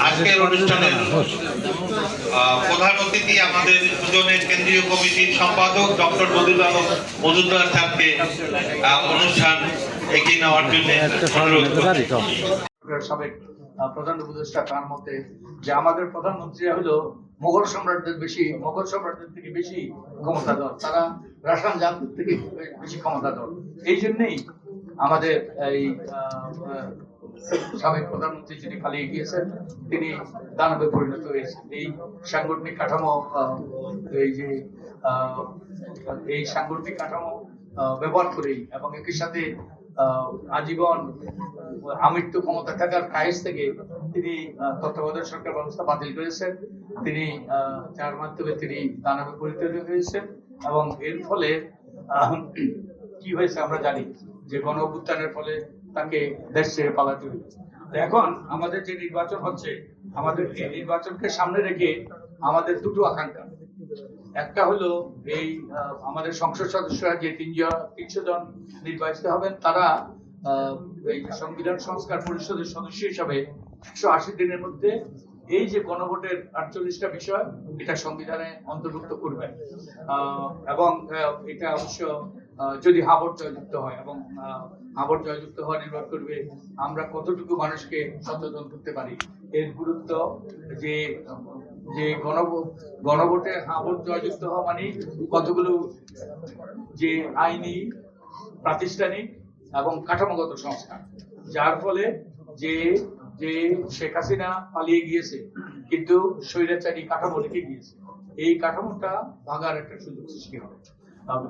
আজকের অনুষ্ঠানের প্রধান অতিথি আমাদের দুজনের কেন্দ্রীয় কমিটির সম্পাদক ডক্টর বদুল মজুমদার স্যারকে অনুষ্ঠান এগিয়ে নেওয়ার জন্য অনুরোধ প্রধান উপদেষ্টা তার মতে যে আমাদের প্রধানমন্ত্রী হলো মোগল সম্রাটদের বেশি মোগল সম্রাটদের থেকে বেশি ক্ষমতাধর তারা রাসায়ন জাতির থেকে বেশি ক্ষমতাধর এই জন্যই আমাদের এই সাবেক প্রধানমন্ত্রী যিনি পালিয়ে গিয়েছেন, তিনি দানবে পরিণত হয়েছেন। এই সাংগঠনিক কাঠামো এই যে এই সাংগঠনিক কাঠামো ব্যবহার করেই এবং একই সাথে আজীবন আমৃত্যু ক্ষমতা থাকার কায়েস থেকে তিনি তত্ত্বাবধায়ক সরকার ব্যবস্থা বাতিল করেছেন। তিনি যার মাধ্যমে তিনি দানবে পরিণত হয়েছেন এবং এর ফলে কি হয়েছে আমরা জানি। যে গণ অভ্যুত্থানের ফলে তাকে দেশ ছেড়ে পালাতে হয়েছে। এখন আমাদের যে নির্বাচন হচ্ছে আমাদের এই নির্বাচনকে সামনে রেখে আমাদের দুটো আকাঙ্ক্ষা। একটা হলো এই আমাদের সংসদ সদস্যরা যে তিনজন তিনশো জন নির্বাচিত হবেন তারা এই সংবিধান সংস্কার পরিষদের সদস্য হিসাবে একশো আশি দিনের মধ্যে এই যে গণভোটের আটচল্লিশটা বিষয় এটা সংবিধানে অন্তর্ভুক্ত করবেন। আহ, এবং এটা অবশ্য যদি হাবর জয়যুক্ত হয় এবং হাবর জয়যুক্ত হওয়া নির্ভর করবে আমরা কতটুকু মানুষকে সচেতন করতে পারি। এর গুরুত্ব যে যে গণ গণভোটে হাবর জয়যুক্ত হওয়া মানে কতগুলো যে আইনি, প্রাতিষ্ঠানিক এবং কাঠামোগত সংস্কার যার ফলে যে যে শেখ হাসিনা পালিয়ে গিয়েছে, কিন্তু স্বৈরাচারী কাঠামো রেখে গিয়েছে। এই কাঠামোটা ভাঙার একটা সুযোগ সৃষ্টি হবে।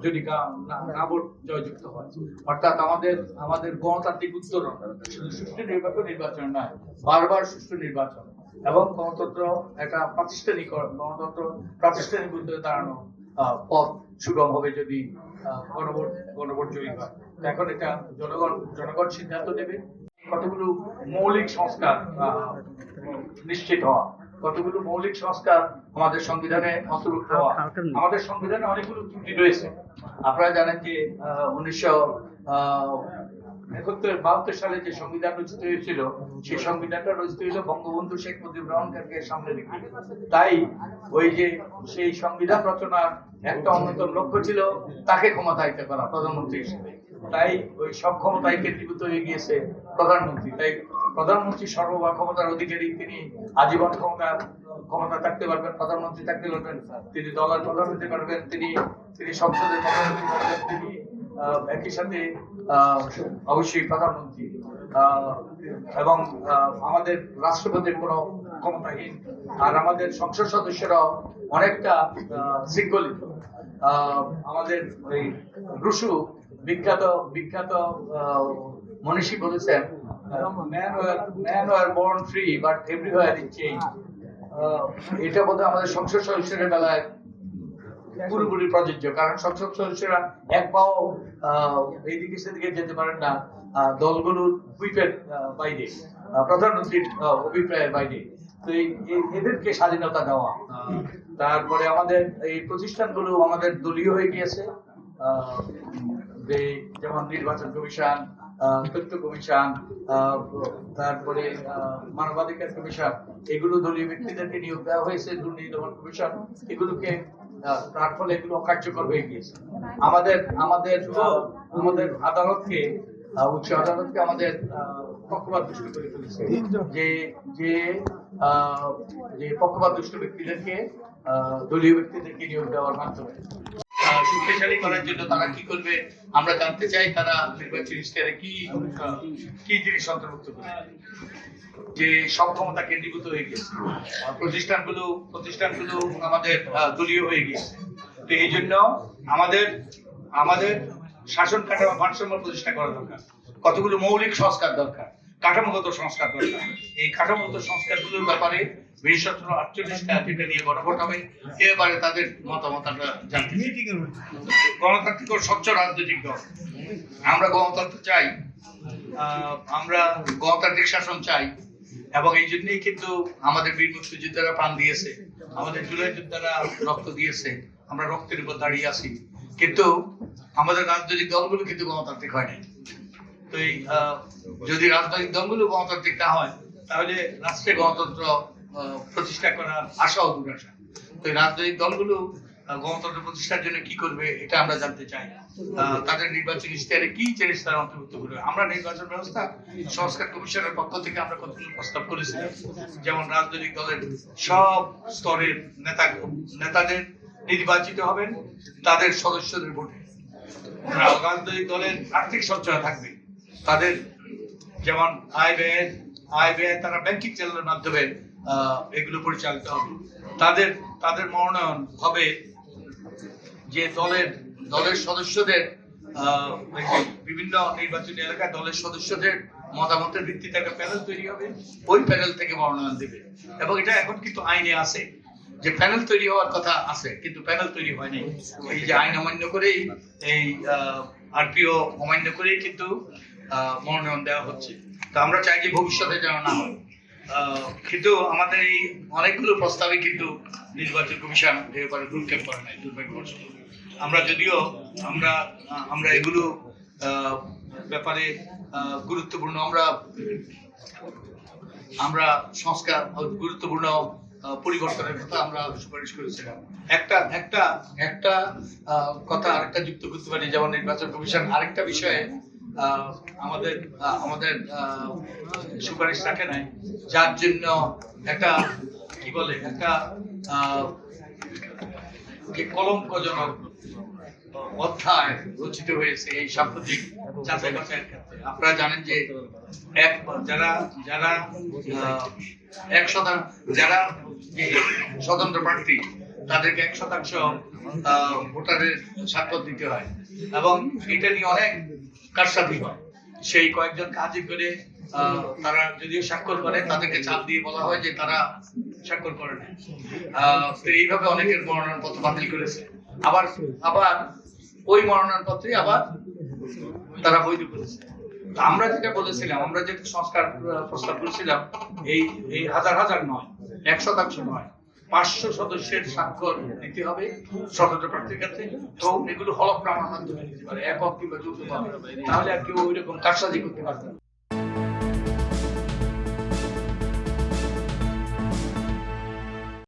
যদি কা- না- না ভোট জয়যুক্ত হয়। অর্থাৎ আমাদের আমাদের গণতান্ত্রিক উত্তরণ, সুষ্ঠু নির্বাচন নির্বাচন নয়, বারবার সুষ্ঠু নির্বাচন। এবং গণতন্ত্র একটা প্রাতিষ্ঠানিক গণতন্ত্র প্রাতিষ্ঠানিক উদ্যোগে দাঁড়ানো পথ সুগম হবে যদি গণভোট গণভোট জয়ী হয়। এখন এটা জনগণ জনগণ সিদ্ধান্ত নেবে। কতগুলো মৌলিক সংস্কার নিশ্চিত হওয়া। কতগুলো মৌলিক সংস্কার আমাদের সংবিধানে অন্তর্ভুক্ত হওয়া। আমাদের সংবিধানে অনেকগুলো ত্রুটি রয়েছে। আপনারা জানেন যে উনিশশো একাত্তর বাহাত্তর সালে যে সংবিধান রচিত হয়েছিল, সেই সংবিধানটা রচিত হয়েছিল বঙ্গবন্ধু শেখ মুজিবুর রহমানকে সামনে রেখে। তাই ওই যে সেই সংবিধান রচনার একটা অন্যতম লক্ষ্য ছিল, তাকে ক্ষমতায়িত করা প্রধানমন্ত্রী হিসেবে। তাই ওই সব ক্ষমতায় কেন্দ্রীভূত হয়ে গিয়েছে প্রধানমন্ত্রী। তাই প্রধানমন্ত্রী সর্ববা ক্ষমতার অধিকারী তিনি, আজীবন ক্ষমতা ক্ষমতা থাকতে পারবেন, প্রধানমন্ত্রী থাকতে পারবেন, তিনি দলের প্রধান হতে পারবেন, তিনি তিনি সংসদের প্রধান হতে পারবেন, তিনি একই সাথে অবশ্যই প্রধানমন্ত্রী এবং আমাদের রাষ্ট্রপতির কোনো ক্ষমতাহীন, আর আমাদের সংসদ সদস্যরা অনেকটা শৃঙ্খলিত। আমাদের ওই রুশু বিখ্যাত বিখ্যাত মনীষী বলেছেন man man are born free but everywhere in change এটা বোধহয় আমাদের সংসদ সদস্যের বেলায় পুরোপুরি প্রযোজ্য, কারণ সংসদ সদস্যরা এক পাও এইদিকে সেদিকে যেতে পারেন না। দলগুলোর হুইপের বাইরে। প্রধানমন্ত্রীর অভিপ্রায়ের বাইরে। তো এদেরকে স্বাধীনতা দেওয়া। তারপরে আমাদের এই প্রতিষ্ঠানগুলো আমাদের দলীয় হয়ে গিয়েছে। যেমন নির্বাচন কমিশন তথ্য কমিশন তারপরে মানবাধিকার কমিশন, এগুলো দলীয় ব্যক্তিদেরকে নিয়োগ দেওয়া হয়েছে, দুর্নীতি দমন কমিশন। এগুলোকে তার ফলে এগুলো অকার্যকর হয়ে গিয়েছে। আমাদের আমাদের আমাদের আদালতকে উচ্চ আদালতকে আমাদের পক্ষপাত দুষ্ট করে ফেলেছে যে যে যে পক্ষপাত দুষ্ট ব্যক্তিদেরকে দলীয় ব্যক্তিদেরকে নিয়োগ দেওয়ার মাধ্যমে। শক্তিশালী করার জন্য তারা কি করবে, আমরা জানতে চাই তারা নির্বাচনী ইশতেহারে কি কি জিনিস অন্তর্ভুক্ত করবে। যে সব ক্ষমতা কেন্দ্রীভূত হয়ে গেছে প্রতিষ্ঠানগুলো প্রতিষ্ঠানগুলো আমাদের দলীয় হয়ে গিয়েছে। তো এই জন্য আমাদের আমাদের শাসন কাঠামো ভারসাম্য প্রতিষ্ঠা করা দরকার। কতগুলো মৌলিক সংস্কার দরকার, কাঠামোগত সংস্কার দরকার। এই কাঠামোগত সংস্কারগুলোর ব্যাপারে বিশেষত আটচল্লিশটা যেটা নিয়ে গণভোট হবে। এ তাদের মতামত আমরা জানতে গণতান্ত্রিক স্বচ্ছ রাজনৈতিক দল। আমরা গণতন্ত্র চাই আমরা গণতান্ত্রিক শাসন চাই এবং এই জন্যই কিন্তু আমাদের বীর মুক্তিযোদ্ধারা প্রাণ দিয়েছে আমাদের জুলাই যোদ্ধারা রক্ত দিয়েছে আমরা রক্তের উপর দাঁড়িয়ে আছি। কিন্তু আমাদের রাজনৈতিক দলগুলো কিন্তু গণতান্ত্রিক হয় নাই। তো এই যদি রাজনৈতিক দলগুলো গণতান্ত্রিক না হয় তাহলে রাষ্ট্রে গণতন্ত্র প্রতিষ্ঠা করার আশাও দুরাশা। তো রাজনৈতিক দলগুলো গণতন্ত্র প্রতিষ্ঠার জন্য কি করবে, এটা আমরা জানতে চাই তাদের নির্বাচন ইশতেহারে কি জিনিস তারা অন্তর্ভুক্ত করবে? আমরা নির্বাচন ব্যবস্থা সংস্কার কমিশনের পক্ষ থেকে আমরা কতগুলো প্রস্তাব করেছিলাম? যেমন রাজনৈতিক দলের সব স্তরের নেতা, নেতাদের নির্বাচিত হবেন, তাদের সদস্যদের ভোটে। রাজনৈতিক দলের আর্থিক সচ্ছলতা থাকবে। তাদের যেমন আয় ব্যয় আয় ব্যয় তারা ব্যাংকিং চ্যানেলের মাধ্যমে এগুলো পরিচালিত হবে। তাদের তাদের মনোনয়ন হবে যে দলের দলের সদস্যদের বিভিন্ন নির্বাচনী এলাকায় দলের সদস্যদের মতামতের ভিত্তিতে একটা প্যানেল তৈরি হবে। ওই প্যানেল থেকে মনোনয়ন দেবে। এবং এটা এখন কিন্তু আইনে আছে যে প্যানেল তৈরি হওয়ার কথা আছে, কিন্তু প্যানেল তৈরি হয়নি। এই যে আইন অমান্য করেই, এই আরপিও অমান্য করেই কিন্তু মনোনয়ন দেওয়া হচ্ছে। তো আমরা চাই যে ভবিষ্যতে যেন না হয়। কিন্তু আমাদের এই অনেকগুলো প্রস্তাবে কিন্তু নির্বাচন কমিশন ব্যাপারে ভ্রুক্ষেপ করে নাই, দুর্ভাগ্যবশত। আমরা যদিও আমরা আমরা এগুলো ব্যাপারে গুরুত্বপূর্ণ, আমরা আমরা সংস্কার, গুরুত্বপূর্ণ পরিবর্তনের কথা আমরা সুপারিশ করেছিলাম। একটা একটা একটা কথা আরেকটা যুক্ত করতে পারি, যেমন নির্বাচন কমিশন আরেকটা বিষয়ে আমাদের আমাদের সুপারিশ রাখে নাই। যার জন্য একটা, কি বলে, একটা কলঙ্কজনক অধ্যায় রচিত হয়েছে এই সাম্প্রতিক যাচাই বাছাইয়ের ক্ষেত্রে। আপনারা জানেন যে এক, যারা যারা এক শতাংশ যারা স্বতন্ত্র প্রার্থী, তাদেরকে এক শতাংশ ভোটারের স্বাক্ষর দিতে হয়। এবং এটা নিয়ে অনেক কারসাদি হয়? সেই কয়েকজন কাজে করে তারা যদিও স্বাক্ষর করে, তাদেরকে চাপ দিয়ে বলা হয় যে তারা স্বাক্ষর করে না এইভাবে অনেকের মনোনয়ন পত্র বাতিল করেছে। আবার আবার ওই মনোনয়ন পত্রে আবার তারা বৈধ করেছে। আমরা যেটা বলেছিলাম, আমরা যেটা সংস্কার প্রস্তাব করেছিলাম, এই এই হাজার হাজার নয়, এক শতাংশ নয় পাঁচশো সদস্যের স্বাক্ষর নিতে হবে। স্বতন্ত্র প্রার্থীর কাছে তো এগুলো হলফনামার মাধ্যমে নিতে পারে। একক কিংবা যৌথ তাহলে আর কেউ ওই রকম কারসাজি করতে পারবে